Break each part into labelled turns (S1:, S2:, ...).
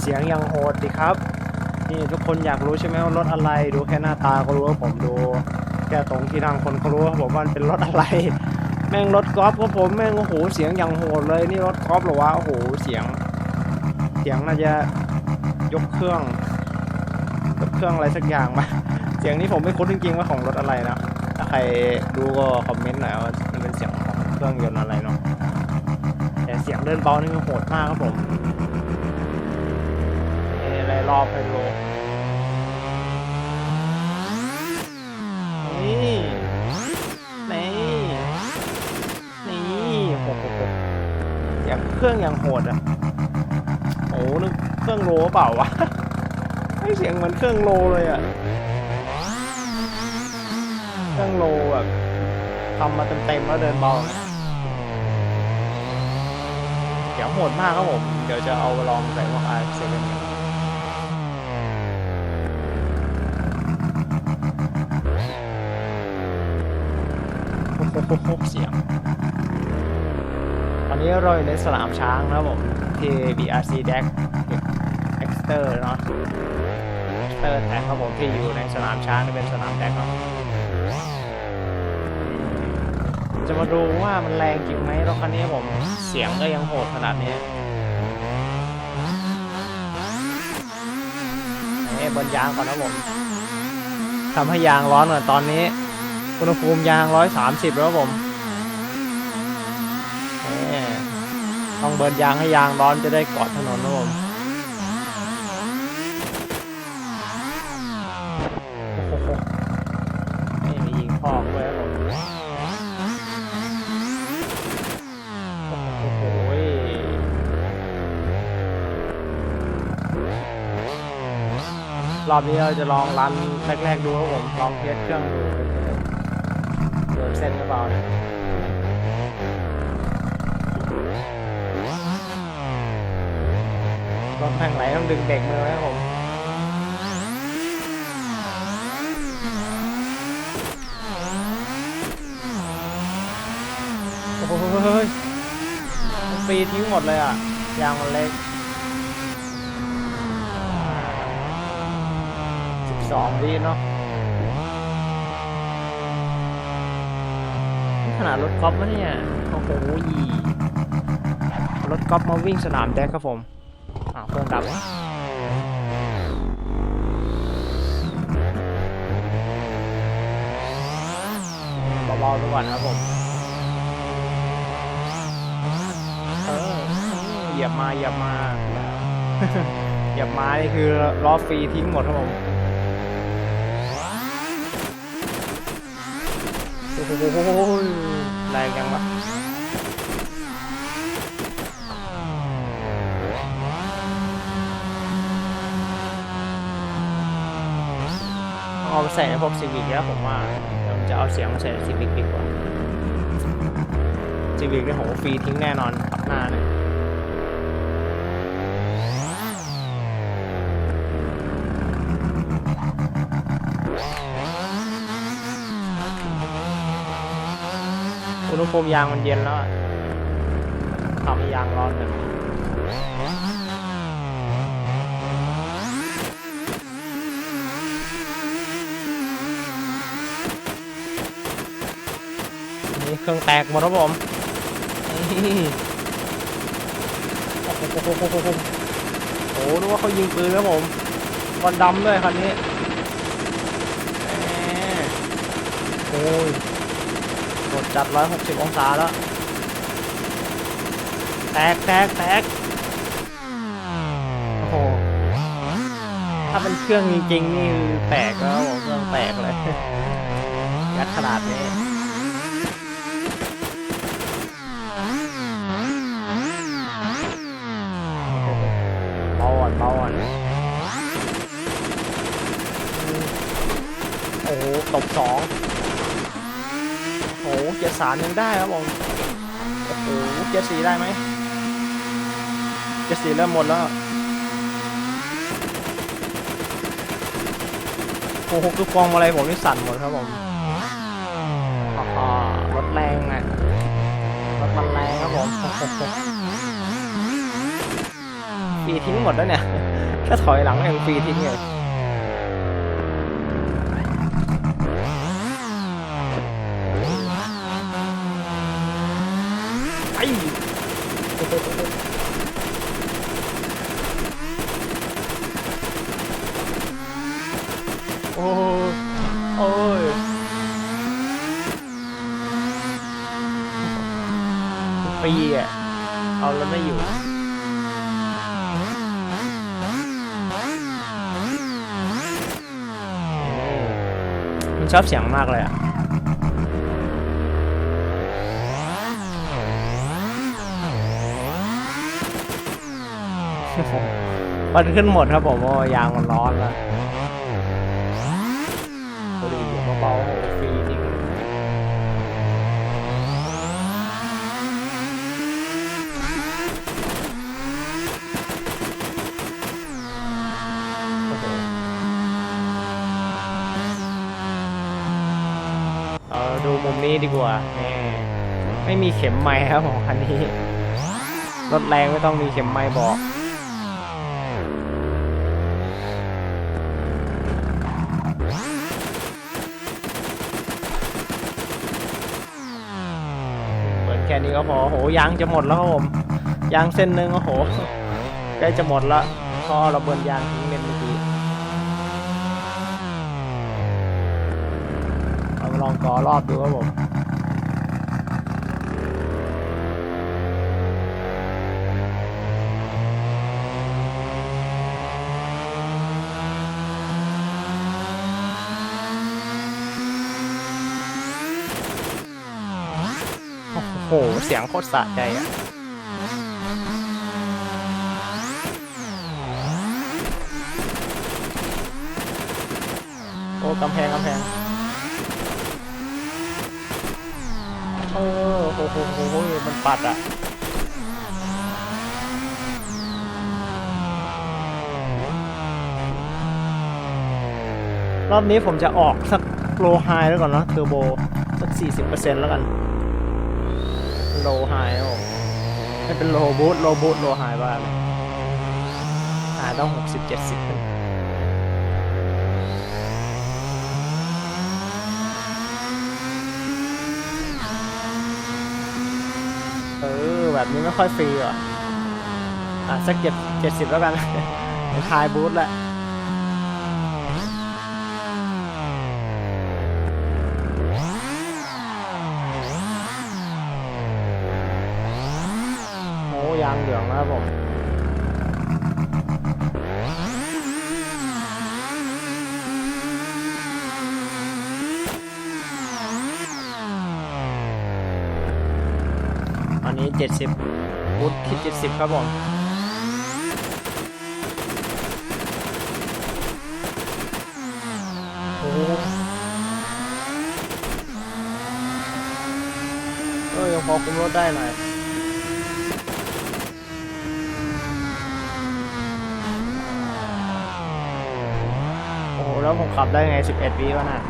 S1: เสียงยังโหดดิครับ นี่ทุกคนอยากรู้ใช่ไหมว่ารถอะไรดูแค่หน้าตาก็รู้ว่าผมดูแค่ตรงที่ทางคนเขารู้ว่าผมว่ามันเป็นรถอะไร แม่งรถกอล์ฟก็ผมแม่งโอ้โหเสียงย่างโหดเลยนี่รถกอล์ฟหรอวะโอ้โหเสียง เสียงน่าจะยกเครื่องยกเครื่องอะไรสักอย่างมาเสียงนี้ผมไม่คุ้นจริงๆว่าของรถอะไรนะถ้าใครดูก็คอมเมนต์หน่อยว่ามันเป็นเสียงของเครื่องยนต์อะไรเนาะแต่เสียงเดินเบานี่โหดมากครับผม เอ้อะไรอบให้ดูนี่นี่นี่โอ้โหเสียงเครื่องอย่างโหดอะโอ้นึกเครื่องโลเปล่าวะไม่เสียงเหมือนเครื่องโลเลยอะเครื่องโลแบบทำมาเต็มๆแล้วเดินเบาเนี่ยเดี๋ยวโหดมากครับผม เดี๋ยวจะเอาลองใส่พวก R 7โอ้ โหเสียง ตอนนี้เราอยู่ในสนามช้างนะครับผมที่ BRC Deck Exter เนาะ Exter แท็กครับผมที่อยู่ในสนามช้างนี่เป็นสนามแดกเนาะจะมาดูว่ามันแรงจริงไหมรถคันนี้ผมเสียงก็ยังโหดขนาดนี้นี่บนยางก่อนนะผม ทำให้ยางร้อนก่อนตอนนี้ อุณหภูมิยาง130แล้วครับผมนี่ต้องเบิร์นยางให้ยางร้อนจะได้เกาะถนนนะผม รอบนี้เราจะลองรันแรกๆดูครับผม ลองเทสเครื่องดูเดินเส้นหรือเปล่าเนี่ยรถทางไหนต้องดึงเบรกมือไว้ครับผมโอ้โหมันฟรีทิ้งหมดเลยอะ ยางมันเล็ก 12วิเนาะขนาดรถกอล์ฟวะเนี่ย โอ้โหยีรถกอล์ฟมาวิ่งสนามแดกครับผมอ่าวเครื่องดับเบาๆไปก่อนครับผมเออเหยียบมาเหยียบมาเหยียบมานี่คือล้อฟรีทิ้งหมดครับผม โอ้โหแรงยังวะเอาใส่พวกซีวิกแล้วผมว่าผมจะเอาเสียงมาใส่ซีวิกดีกว่าซีวิกเนี่ยผมฟรีทิ้งแน่นอนหน้าเนี่ย อุณหภูมิยางมันเย็นแล้วทำยางร้อนเลยนี่เครื่องแตกหมดครับผมโอ้โหโอ้โหโอ้โหโอ้โหโอ้โหนึกว่าเขายิงปืนครับผมควันดำด้วยคันนี้โอ้ย กดจัด 160 องศาแล้ว แตกแตกแตกโอ้โห ถ้าเป็นเครื่องจริงๆนี่คือแตกแล้วครับผมเครื่องแตกเลยยัดขนาดนี้เบาอ่อนเบาอ่อนโอ้โหตบสอง โอ้โหเกียร์สามยังได้ครับผมโอ้โหเกียร์สี่ได้ไหมเกียร์สี่เริ่มหมดแล้วโอ้โหคือฟองอะไรผมนี่สั่นหมดครับผมอ๋อรถแรงอะรถมันแรงครับผมฟรีทิ้งหมดแล้วเนี่ย ถ้าถอยหลังยังฟรีทิ้งเลย อ้ยโอ้ยฟรีอะ เอาแล้วไม่อยู่มันชอบเสียงมากเลยอะมันขึ้นหมดครับผมว่ายางมันร้อนแล้ว ดูมุมนี้ดีกว่าแหมไม่มีเข็มไม้ครับผมคันนี้ รถแรงไม่ต้องมีเข็มไม้บอกเปิดแค่นี้ก็พอโหยางจะหมดแล้วครับผมยางเส้นหนึ่งโอ้โหใกล้จะหมดละพอเราเบิร์นยางทิ้ง อามาลองกอรอบดูครับผมโอ้โห เสียงโคตรสะใจอะโอ้กำแพงกำแพง เอ อโอ้โหมันปัดอะรอบนี้ผมจะออกสักโลไฮแล้วก่อนเนอะเทอร์โบสัก 40%แล้วกัน โลไฮครับผมไม่เป็นโลบูทโลบูทโลไฮบ้างอ่าต้อง 60 70ขึ้น แบบนี้ไม่ค่อยฟรีอะอะสักเจ็ดเจ็ดสิบแล้วกันเดี๋ยวคายบูทแหละโอ้ยางเหลืองแล้วผม ตอนนี้70ฟุตที่70ครับผมโอ้โหเออยังพอคุมรถได้หน่อยโอ้โหแล้วผมขับได้ไง 11วิวะน่ะ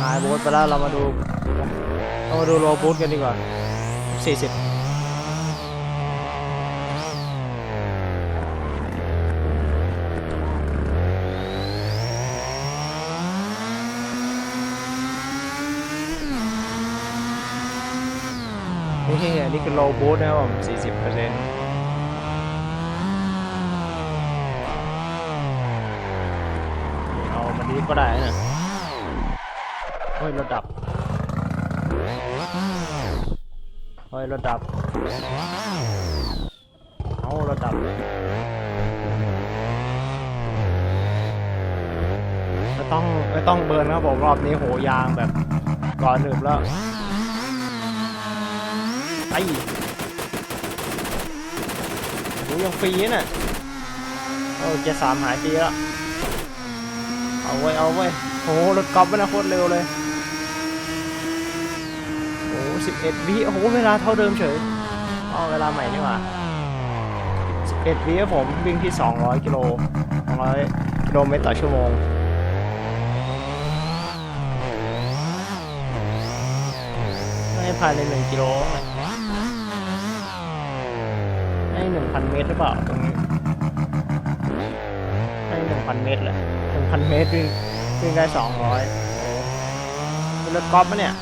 S1: หายบูทไปแล้วเรามาดู เรามาดูโลบูทกันดีกว่า 40นี่อันนี่คือโลบูทนะครับผม40เปอร์เซ็นต์เอามันนี้ก็ได้นะเฮ้ยรถดับ เฮ้ยรถดับ เอารถดับไม่ต้องไม่ต้องเบิร์นครับผมรอบนี้โหยางแบบก่อนหนึบแล้วไอ้โหยังฟรีน่ะเออเจะสามหายฟรีแล้วเอาไว้เอาไว้โอ้โหรถกอล์ฟมันนะโคตรเร็วเลย โอ้สิบเอ็ดวิโอ้โหเวลาเท่าเดิมเฉยเอาเวลาใหม่นี่หว่าสิบเอ็ดวิผมวิ่งที่สองร้อยกิโลสองร้อยกิโลเมตรต่อชั่วโมงให้ภายในหนึ่งกิโลพันเมตรหรือเปล่าตรงนี้ไม่หนึ่งพันเมตรเลยหนึ่งพันเมตรวิ่งวิ่งได้สองร้อยเป็นรถกอล์ฟปะเนี่ย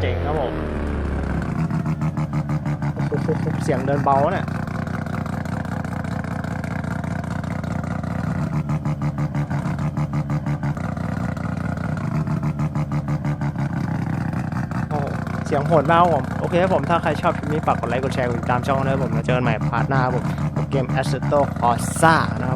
S1: เจ๋งครับผมเสียงเดินเบาเนี่ยเสียงโหดมากผมโอเคครับผมถ้าใครชอบคลิปนี้ฝากกดไลค์กดแชร์กดติดตามช่องด้วยผมแล้วเจอกันใหม่พาร์ทหน้าครับผมกับเกม Assetto Corsa นะ